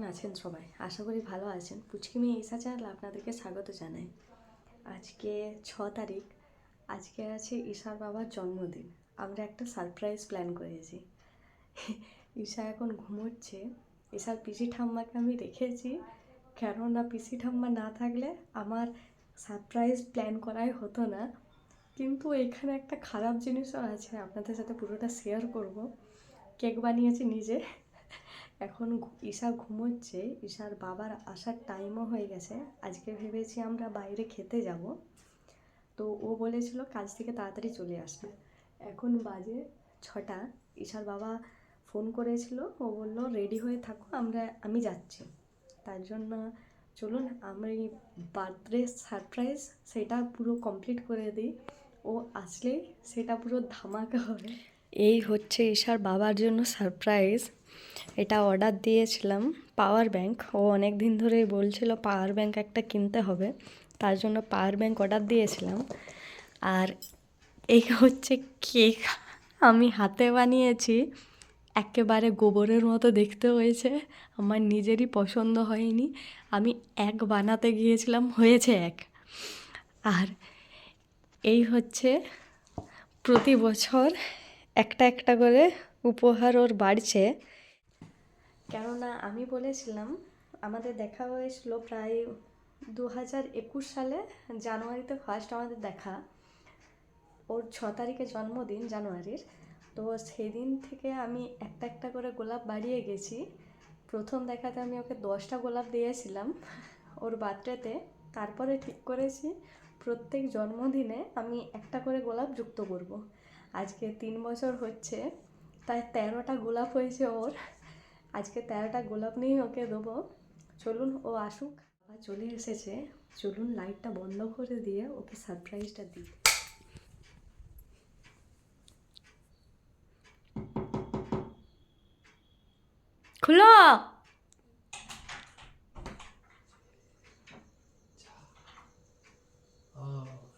কেমন আছেন সবাই? আশা করি ভালো আছেন। পুচকি মেয়ে ঈশা চ্যানেল আপনাদেরকে স্বাগত জানাই। আজকে ছ তারিখ। আজকে আছে ঈশার বাবার জন্মদিন। আমরা একটা সারপ্রাইজ প্ল্যান করেছি। ঈশা এখন ঘুমোচ্ছে। ঈশার পিসি ঠাম্মাকে আমি রেখেছি। কেননা পিসি ঠাম্মা না থাকলে আমার সারপ্রাইজ প্ল্যান করাই হতো না। কিন্তু এখানে একটা খারাপ জিনিসও আছে। আপনাদের সাথে পুরোটা শেয়ার করব। কেক বানিয়েছি নিজে। এখন ঈশা ঘুমোচ্ছে। ঈশার বাবার আসার টাইমও হয়ে গেছে। আজকে ভেবেছি আমরা বাইরে খেতে যাব। তো ও বলেছিল কাজ থেকে তাড়াতাড়ি চলে আসবে। এখন বাজে ছটা। ঈশার বাবা ফোন করেছিল। ও বলল রেডি হয়ে থাকো, আমরা, আমি যাচ্ছি। তার জন্য চলুন, আমি বার্থডে সারপ্রাইজ সেটা পুরো কমপ্লিট করে দিই। ও আসলেই সেটা পুরো ধামাকা হবে। এই হচ্ছে ঈশার বাবার জন্য সারপ্রাইজ এটা অর্ডার দিয়েছিলাম পাওয়ার ব্যাংক ও অনেক দিন ধরেই বলছিল পাওয়ার ব্যাংক একটা কিনতে হবে। তার জন্য পাওয়ার ব্যাংক অর্ডার দিয়েছিলাম। আর এই হচ্ছে কেক আমি হাতে বানিয়েছি। একেবারে গোবরের মতো দেখতে হয়েছে। আমার নিজেরই পছন্দ হয়নি। আমি এক বানাতে গিয়েছিলাম, হয়েছে এক। আর এই হচ্ছে প্রতি বছর একটা একটা করে উপহার ওর বাড়ছে। কেননা আমি বলেছিলাম, আমাদের দেখা হয়েছিল প্রায় দু হাজার একুশ সালে জানুয়ারিতে ফার্স্ট আমাদের দেখা। ওর ছ তারিখে জন্মদিন জানুয়ারির। তো সেদিন থেকে আমি একটা একটা করে গোলাপ বাড়িয়ে গেছি। প্রথম দেখাতে আমি ওকে দশটা গোলাপ দিয়েছিলাম ওর বার্থডেতে। তারপরে ঠিক করেছি, প্রত্যেক জন্মদিনে আমি একটা করে গোলাপ যুক্ত করব। আজকে তিন বছর হচ্ছে, তাই তেরোটা গোলাপ হয়েছে ওর। আজকে তেরোটা গোলাপ নিয়েই ওকে দেবো। চলুন ও আসুক। আবার চলে এসেছে। চলুন লাইটটা বন্ধ করে দিয়ে ওকে সারপ্রাইজটা দিই। খুলো! ও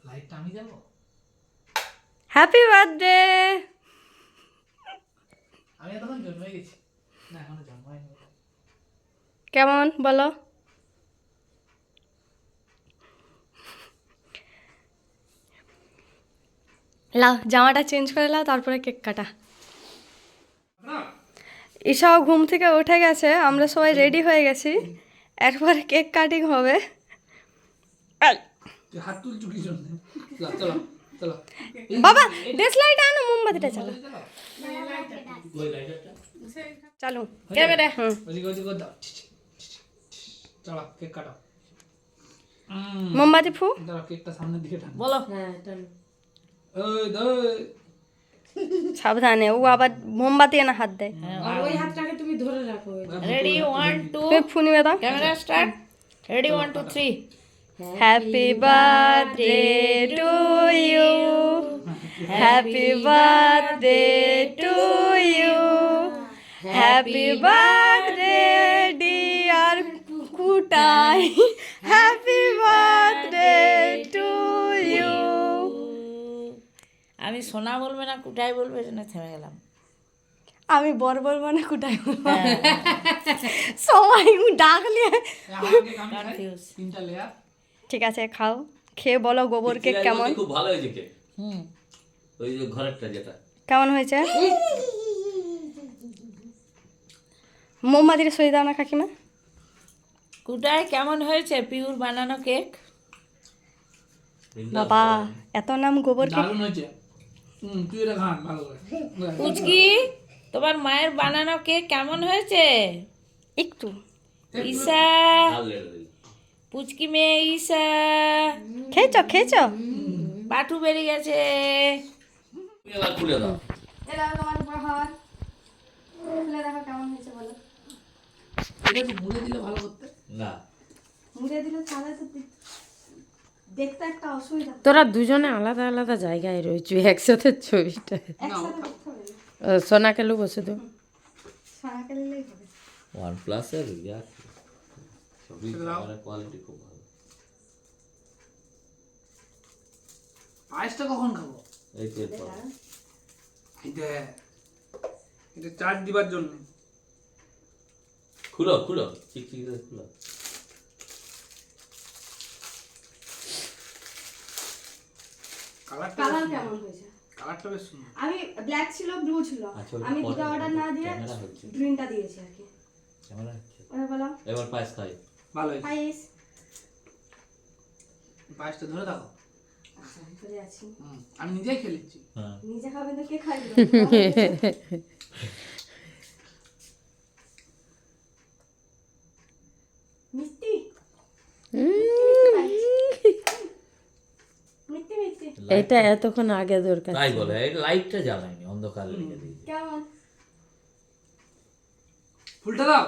লাইটটা আমি যাব হ্যাপি বার্থডে আমি তখন জন্মে গেছি। কেমন বলো? লাও, জামাটা চেঞ্জ করে লাও, তারপরে কেক কাটা। ঈশাও ঘুম থেকে উঠে গেছে, আমরা সবাই রেডি হয়ে গেছি। এরপরে কেক কাটিং হবে। বাবা, দেশ লাইট আনো, মোমবাতিটা চালো। চালু। ক্যামেরা। হুম। ওদিকে ওদিকে দাও। চলো কেক কাটো। মোমবাতি ফু। কেকটা সামনের দিকে টান। বলো। ওই সাবধানে ও আবার মোমবাতি এনে হাত দেয়। রেডি ওয়ান টু তুমি ফু নিবে দাও। Camera start ready one two three happy birthday to you happy birthday to you happy birthday dear Kutai happy birthday to you আমি সোনা বলবে না কুটাই বলবে জন্য থেমে গেলাম। আমি বর বলব না কুটাই বলব সবাই ডাকলে। ঠিক আছে খাও। খেয়ে বলো গোবর কেক কেমন? খুব ভালো হয়েছে কেক। হুম। ওই যে ঘরেরটা যেটা। কেমন হয়েছে? মোমবাতির সই দাও না কাকিমা। কুটাই কেমন হয়েছে পিউর বানানো কেক? বাবা এত নাম গোবর কেক। দারুণ হয়েছে। হুম তুই এটা খান ভালো করে। পুচকি তোমার মায়ের বানানো কেক কেমন হয়েছে? একটু। ঈশা। পুচকি মেয়ে ঈশা। খেয়েছ খেয়েছ? পাঠু বেরিয়ে গেছে। তুমি এবার খুলে দাও। এটা একটু মুড়ে দিলে ভালো করতে? না। মুড়ে দিলে তাহলে তো দেখতে একটা অসুবিধা। তোরা দুজনে আলাদা আলাদা জায়গায় রয়েছে একসাথে ছবিটা। ও, সোনাকেলু বসে তো হবে। ওয়ান প্লাসের ইয়া সবই কোয়ালিটি খুব ভালো। পায়েসটা কখন খাব? এই তো এটা এটা চার্জ দিবার জন্য। খুলো খুলো চিকচিকি করে খুলো কালারটা কালার কেমন হয়েছে? কালারটা বেশ সুন্দর। আমি ব্ল্যাক ছিল ব্লু ছিল। আচ্ছা, আমি দুটো অর্ডার না দিয়ে গ্রিনটা দিয়েছি আর কি। কেমন হচ্ছে। এবার বলো। এবার পায়েস খাই। ভালো হয়েছে পায়েস। পায়েসটা ধরে থাকো আচ্ছা আমি নিজেই খেলেছি হ্যাঁ। নিজে খাবেন তো কে খাইবে এটা এতক্ষণ আগে দরকার তাই বলে এই লাইটটা জ্বালায়নি অন্ধকার লেগে দিয়েছে। কেমন? ফুলটা দাও।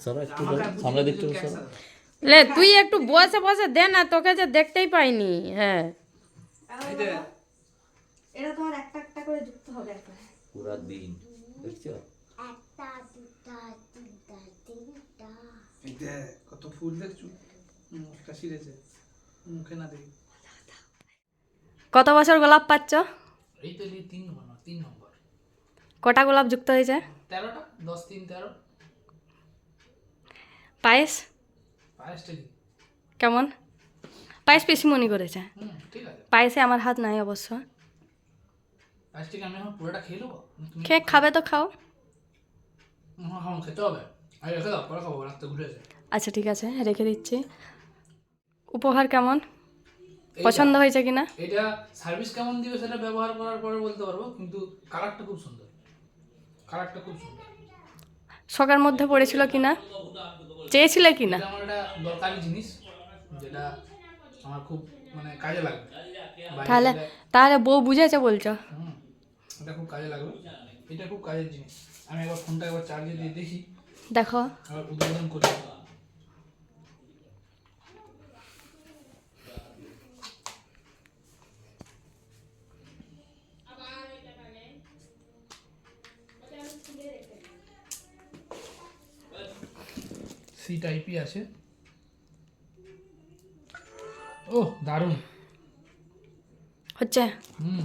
সামনে। ক্যান্সার। লে তুই একটু বসে বসে দে না তোকে যে দেখতেই পাইনি। হ্যাঁ। এবার এই যে, বলো। এটা তোমার একটা একটা করে যুক্ত হবে একবারে পুরা দিন দেখছ? এই কত ফুল দেখছ। মুখটা মুখে না দেখি। কত বছর গোলাপ পাচ্ছ? এই তো তিন তিন নম্বর। কটা গোলাপ যুক্ত হয়েছে? তেরোটা? দশ তিন তেরো। পায়েস? পায়েসটা কেমন? পায়েস পিসিমণি করেছে। পায়েসে আমার হাত নাই অবশ্য। খেয়ে খাবে? তো খাও। আচ্ছা ঠিক আছে রেখে দিচ্ছি। উপহার কেমন? পছন্দ হয়েছে কিনা? এটা সার্ভিস কেমন দিবে সেটা ব্যবহার করার পরে বলতে পারব কিন্তু কালারটা খুব সুন্দর। কালারটা খুব সুন্দর। শখের মধ্যে পড়েছিল কিনা? চেয়েছিলে কিনা? আমার একটা দরকারি জিনিস যেটা আমার খুব মানে কাজে লাগবে। তাহলে তাহলে বউ বুঝেছে বলছো? এটা খুব কাজে লাগবে এটা খুব কাজের জিনিস। আমি একবার ফোনটা একবার চার্জে দিয়ে দেখি। দেখো। আবার উদ্বোধন করি। টাইপই আছে। ও দারুণ। হচ্ছে? হুম।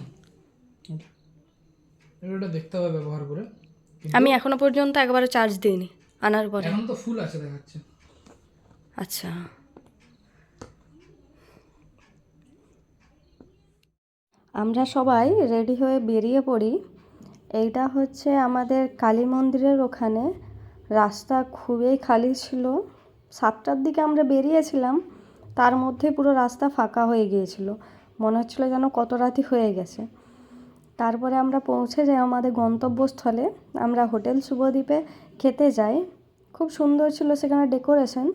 ওটা দেখতে হবে ব্যবহার করে। আমি এখনও পর্যন্ত একবারও চার্জ দিইনি আনার পরে। এখন তো ফুল আছে দেখাচ্ছে। আচ্ছা। আমরা সবাই রেডি হয়ে বেরিয়ে পড়ি। এইটা হচ্ছে আমাদের কালী মন্দিরের ওখানে। রাস্তা খুবই খালি ছিল। সাতটার দিকে আমরা বেরিয়েছিলাম, তার মধ্যে পুরো রাস্তা ফাঁকা হয়ে গিয়েছিল। মনে হচ্ছিল যেন কত রাতই হয়ে গেছে। তারপরে আমরা পৌঁছে যাই আমাদের গন্তব্যস্থলে। আমরা হোটেল শুভদ্বীপে খেতে যাই। খুব সুন্দর ছিল সেখানে ডেকোরেশন।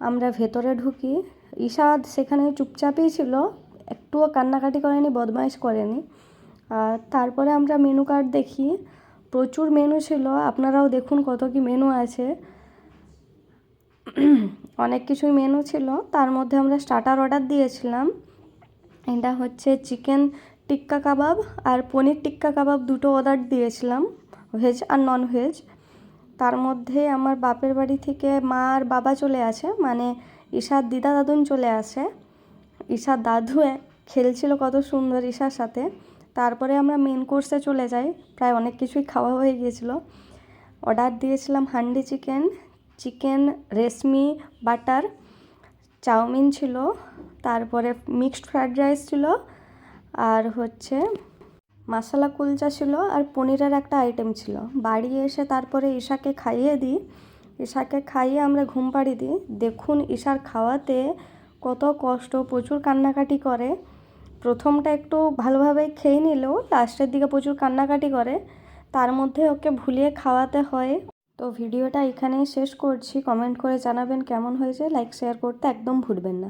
আমরা ভেতরে ঢুকি। ঈশাদ সেখানে চুপচাপই ছিল, একটুও কান্নাকাটি করেনি, বদমাইশ করেনি। আর তারপরে আমরা মেনু কার্ড দেখি। প্রচুর মেনু ছিল। আপনারাও দেখুন কত কি মেনু আছে। অনেক কিছুই মেনু ছিল। তার মধ্যে আমরা স্টার্টার অর্ডার দিয়েছিলাম। এটা হচ্ছে চিকেন টিক্কা কাবাব আর পনির টিক্কা কাবাব দুটো অর্ডার দিয়েছিলাম। ভেজ আর নন ভেজ তার মধ্যে আমার বাপের বাড়ি থেকে মা আর বাবা চলে আসে। মানে ঈশার দিদা দাদুন চলে আসে। ঈশার দাদু খেলছিল কত সুন্দর ঈশার সাথে। তারপরে আমরা মেন কোর্সে চলে যাই। প্রায় অনেক কিছুই খাওয়া হয়ে গিয়েছিল। অর্ডার দিয়েছিলাম handi chicken chicken, reshmi, butter, chowmein ছিল, তারপরে মিক্সড ফ্রাইড রাইস ছিল, আর হচ্ছে মশলা কুলচা ছিল, আর পনিরের একটা আইটেম ছিল। বাড়ি এসে তারপরে ঈশাকে খাইয়ে দিই। ঈশাকে খাইয়ে আমরা ঘুম পাড়ি দিই। দেখুন ঈশার খাওয়াতে কত কষ্ট, প্রচুর কান্নাকাটি করে। প্রথমটা একটু ভালোভাবে খেয়ে নিলেও লাস্টের দিকে প্রচুর কান্নাকাটি করে। তার মধ্যে ওকে ভুলিয়ে খাওয়াতে হয়। তো ভিডিওটা এখানেই শেষ করছি। কমেন্ট করে জানাবেন কেমন হয়েছে। লাইক, শেয়ার করতে একদম ভুলবেন না।